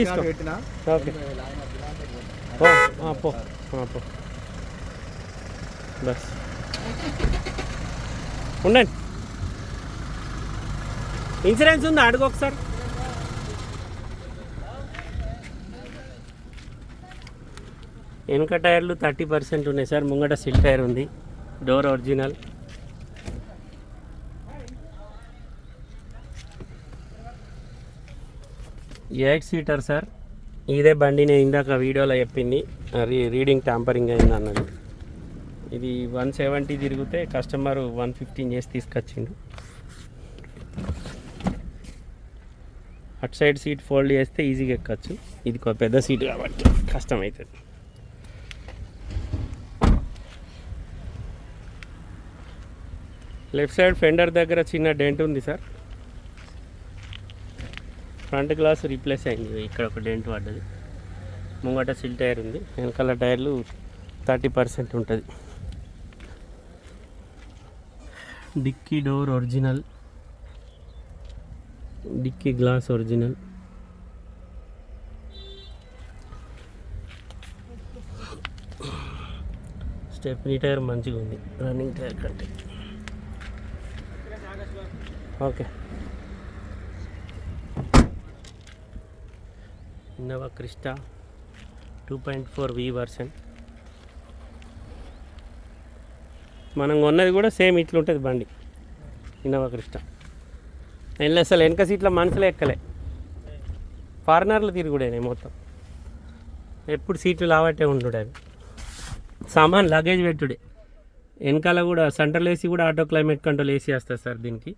తీసుకో. ఓకే పో. బస్. ఉండండి. ఇన్సూరెన్స్ ఉందా? అడుగు ఒకసారి. వెనుక టైర్లు థర్టీ పర్సెంట్ ఉన్నాయి సార్. ముంగట సిల్ టైర్ ఉంది. Door original. Eight seater sir. ఇదే బండి నేను ఇందాక వీడియోలో చెప్పింది. రీ రీడింగ్ ట్యాంపరింగ్ అయింది అన్నది. ఇది వన్ సెవెంటీ తిరిగితే కస్టమర్ వన్ ఫిఫ్టీన్ చేసి తీసుకొచ్చిండు. అటు సైడ్ సీట్ ఫోల్డ్ చేస్తే ఈజీగా ఎక్కచ్చు. ఇది ఒక పెద్ద సీట్ కాబట్టి కష్టం అవుతుంది లెఫ్ట్ సైడ్ ఫెండర్ దగ్గర చిన్న డెంట్ ఉంది సార్. ఫ్రంట్ గ్లాస్ రీప్లేస్ అయింది. ఇక్కడ ఒక డెంట్ పడ్డది. ముంగట సిల్ టైర్ ఉంది. వెనకాల టైర్లు థర్టీ పర్సెంట్ ఉంటుంది. Dicky door original. Dicky glass original. Stepney tyre మంచిగా ఉంది రన్నింగ్ టైర్ కంటే. Okay. Innova Crysta two point four V version మనం కొన్నది కూడా సేమ్ ఇట్లుంటుంది బండి. Innova Crysta. వెళ్ళి అసలు వెనక సీట్లో మనుషులే ఎక్కలే. ఫారినర్లు తిరుగుడేనే మొత్తం. ఎప్పుడు సీట్లు లావట్టే ఉండుడే అవి. సామాన్ లగేజ్ పెట్టుడే. వెనకాల కూడా సెంట్రల్ ఏసీ కూడా ఆటో క్లైమేట్ కంట్రోల్ ఏసీ వస్తుంది సార్ దీనికి.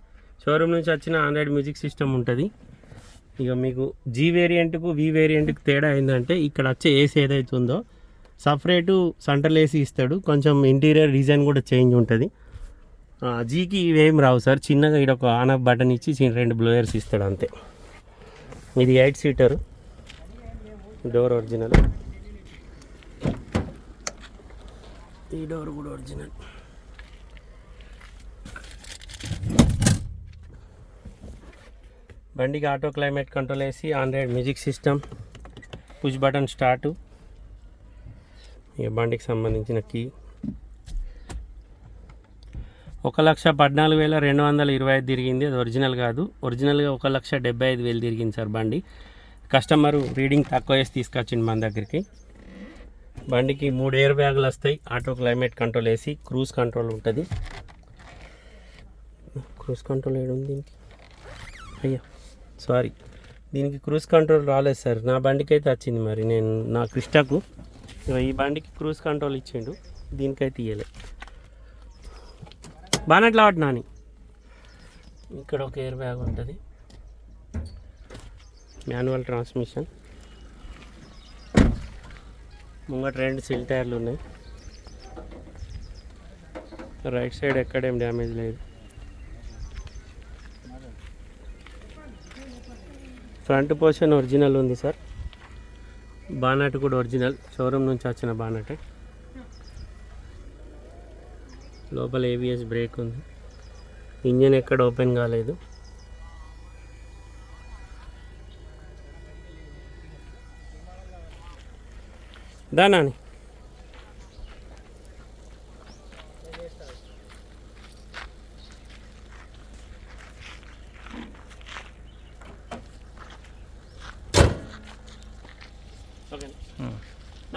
షోరూమ్ నుంచి వచ్చిన ఆండ్రాయిడ్ మ్యూజిక్ సిస్టమ్ ఉంటుంది. ఇక మీకు జీ వేరియంట్కు వి వేరియంట్కు తేడా ఏంటంటే ఇక్కడ వచ్చే ఏసీ ఏదైతే ఉందో సపరేటు సెంట్రల్ ఏసీ ఇస్తాడు. కొంచెం ఇంటీరియర్ డిజైన్ కూడా చేంజ్ ఉంటుంది. జీకి ఇవేం రావు సార్. చిన్నగా ఇక్కడ ఒక ఆన్ ఆఫ్ బటన్ ఇచ్చి చిన్న రెండు బ్లోయర్స్ ఇస్తాడు అంతే. ఇది ఎయిట్ సీటర్ డోర్ ఒరిజినల్ ఈ డోర్ కూడా ఒరిజినల్ బండికి ఆటో క్లైమేట్ కంట్రోల్ వేసి Android music system push button start. ఇక బండికి సంబంధించిన కీ. ఒక లక్ష పద్నాలుగు వేల రెండు వందల ఇరవై ఐదు తిరిగింది. అది ఒరిజినల్ కాదు. ఒరిజినల్గా ఒక లక్ష డెబ్బై ఐదు వేలు తిరిగింది సార్ బండి. కస్టమర్ రీడింగ్ తక్కువ వేసి తీసుకొచ్చింది మన దగ్గరికి. బండికి మూడు ఎయిర్ బ్యాగులు వస్తాయి. ఆటో క్లైమేట్ కంట్రోల్ వేసి క్రూజ్ కంట్రోల్ ఉంటుంది. క్రూజ్ కంట్రోల్ ఏడుంది దీనికి? అయ్యా. సారీ దీనికి క్రూజ్ కంట్రోల్ రాలేదు సార్. నా బండికి అయితే వచ్చింది మరి. నేను నా క్రిస్టాకు ఈ బండికి క్రూజ్ కంట్రోల్ ఇచ్చిండు. దీనికైతే ఇయ్యలే. బానట్లా వాటి నాని? ఇక్కడ ఒక ఎయిర్ బ్యాగ్ ఉంటుంది. Manual transmission. ముంగట రెండు సిల్ టైర్లు ఉన్నాయి. రైట్ సైడ్ ఎక్కడేం డ్యామేజ్ లేదు. ఫ్రంట్ పోర్షన్ ఒరిజినల్ ఉంది సార్. బానట్ కూడా ఒరిజినల్. షోరూమ్ నుంచి వచ్చిన బానటే లోపల ఏబిఎస్ బ్రేక్ ఉంది. ఇంజన్ ఎక్కడ ఓపెన్ కాలేదు. దానాని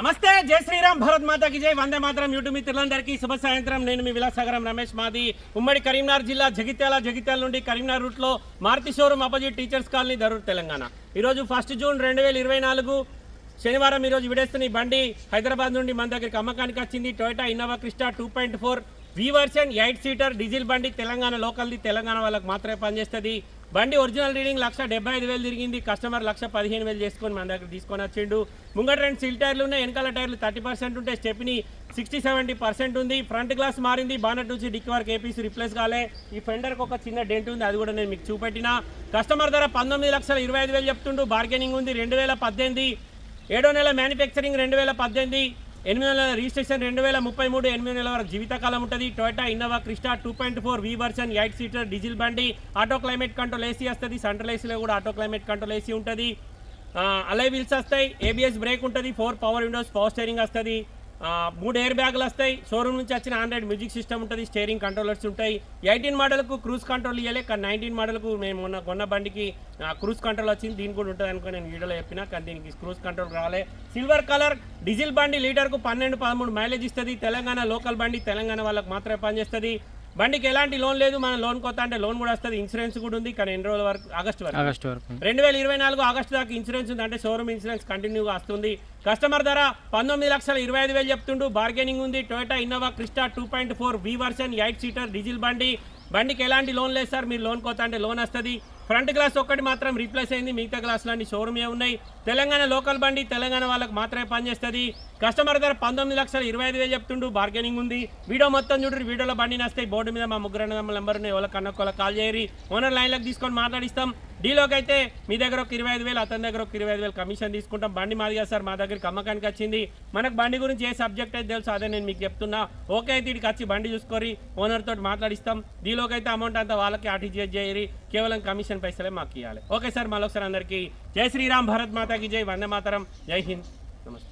నమస్తే జై శ్రీరామ్ భారత్ మాతాకి జై. వందే మాత్రం యూట్యూబ్ మిత్రులందరికీ శుభ సాయంత్రం. నేను మీ విలాసాగరం రమేష్ మాది. ఉమ్మడి కరీంనగర్ జిల్లా జగిత్యాల జగిత్యాల నుండి కరీంనగర్ రూట్లో Maruti showroom opposite teachers colony Darur Telangana. ఈరోజు ఫస్ట్ జూన్ రెండు వేల ఇరవై నాలుగు. శనివారం ఈరోజు విడేస్తున్న ఈ బండి హైదరాబాద్ నుండి మన దగ్గరికి అమ్మకానికి వచ్చింది. Toyota Innova Crysta two point four. V version eight seater diesel బండి తెలంగాణ లోకల్ది తెలంగాణ వాళ్ళకి మాత్రమే పనిచేస్తుంది. బండి ఒరిజినల్ రీడింగ్ లక్ష డెబ్బై ఐదు వేలు తిరిగింది. కస్టమర్ లక్ష పదిహేను వేలు చేసుకొని మన దగ్గర తీసుకొని వచ్చిండు. ముంగట రెండు సిల్ టైర్లు ఉన్నాయి వెనకాల టైర్లు థర్టీ పర్సెంట్ ఉంటే స్టెప్ని సిక్స్టీ సెవెంటీ పర్సెంట్ ఉంది. ఫ్రంట్ గ్లాస్ మారింది బానట్ నుంచి డిక్ వరకు ఏపీసీ రిప్లేస్ కాలే. ఈ ఫెండర్కి ఒక చిన్న డెంట్ ఉంది అది కూడా నేను మీకు చూపెట్టిన. కస్టమర్ ధర పంతొమ్మిది లక్షల ఇరవై ఐదు వేలు చెప్తుండు బార్గెనింగ్ ఉంది రెండు వేల పద్దెనిమిది. ఏడో నెల మ్యానుఫ్యాక్చరింగ్ రెండు వేల పద్దెనిమిది. ఎనిమిది నెలల రిజిస్ట్రేషన్ రెండు వేల ముప్పై మూడు ఎనిమిది నెలల వరకు జీవితకాలం ఉంటుంది. Toyota Innova Crysta two point four V version eight seater diesel బండి ఆటో క్లైమేట్ కంట్రోల్ ఏసీ వస్తుంది. సెంట్రల్ ఏసీలో కూడా ఆటో క్లైమేట్ కంట్రోల్ ఏసీ ఉంటుంది. అలై వీల్స్ వస్తాయి. ఏబిఎస్ బ్రేక్ ఉంటుంది. Four power windows power steering వస్తుంది. మూడు ఎయిర్ బ్యాగులు వస్తాయి. షోరూమ్ నుంచి వచ్చిన ఆండ్రాయిడ్ మ్యూజిక్ సిస్టమ్ ఉంటుంది స్టేరింగ్ కంట్రోలర్స్ ఉంటాయి. ఎయిటీన్ మోడల్కు క్రూజ్ కంట్రోల్ ఇవ్వలే కానీ నైన్టీన్ మోడల్కు మేము మొన్న కొన్న బండికి క్రూజ్ కంట్రోల్ వచ్చింది. దీనికి కూడా ఉంటుంది అనుకో నేను వీడియోలో చెప్పిన కానీ దీనికి క్రూజ్ కంట్రోల్ రాలే. సిల్వర్ కలర్ డీజిల్ బండి లీటర్కు పన్నెండు పదమూడు మైలేజ్ ఇస్తుంది. తెలంగాణ లోకల్ బండి తెలంగాణ వాళ్ళకి మాత్రమే పనిచేస్తుంది. బండికి ఎలాంటి లోన్ లేదు మన లోన్ కొత్త అంటే లోన్ కూడా వస్తుంది ఇన్సూరెన్స్ కూడా ఉంది కానీ ఎన్ని రోజుల వరకు? ఆగస్ట్ వరకు. ఆగస్టు వరకు. రెండు వేల ఇరవై నాలుగు ఆగస్టు దాకా ఇన్సూరెన్స్ ఉంది అంటే షోరూమ్ ఇన్సూరెన్స్ కంటిన్యూగా వస్తుంది. కస్టమర్ ధర పంతొమ్మిది లక్షల ఇరవై ఐదు వేలు చెప్తుండు బార్గెనింగ్ ఉంది Toyota Innova Crysta two point four V version eight seater diesel బండి. బండికి ఎలాంటి లోన్ లేదు సార్ మీరు లోన్ కొత్త అంటే లోన్ వస్తుంది. ఫ్రంట్ గ్లాస్ ఒక్కటి మాత్రం రీప్లేస్ అయింది. మిగతా గ్లాసులు అన్ని ఉన్నాయి. తెలంగాణ లోకల్ బండి తెలంగాణ వాళ్ళకి మాత్రమే పనిచేస్తుంది. కస్టమర్ ధర పంతొమ్మిది లక్షల ఇరవై ఐదు వేలు చెప్తుండు. బార్గెనింగ్ ఉంది. వీడియో మొత్తం చూడండి వీడియోలో బండి నస్తాయి బోర్డు మీద మా ముగ్గురు నెంబర్ ఉన్నాయి ఎవరికి కన్నా కాల్ చేయరి ఓనర్ లైన్లకు తీసుకొని మాట్లాడిస్తాం. డీలోకి అయితే మీ దగ్గర ఒక ఇరవై ఐదు వేలు అతని దగ్గర ఒక ఇరవై ఐదు వేలు కమిషన్ తీసుకుంటాం. బండి మాది కదా సార్ మా దగ్గరికి అమ్మకానికి వచ్చింది. మనకు బండి గురించి ఏ సబ్జెక్ట్ అయితే తెలుసు అదే నేను మీకు చెప్తున్నా. ఓకే అయితే ఇక్కడికి వచ్చి బండి చూసుకొని ఓనర్ తోటి మాట్లాడిస్తాం. డీలోకి అయితే అమౌంట్ అంతా వాళ్ళకి ఆర్టీజీఎస్ చేయరి కేవలం కమిషన్ పైసలే మాకు ఇవ్వాలి ఓకే సార్ మళ్ళొకసారి అందరికీ జై శ్రీరామ్ భరత్ మాతాకి జై వందే మాతరం. జై హింద్. నమస్తే.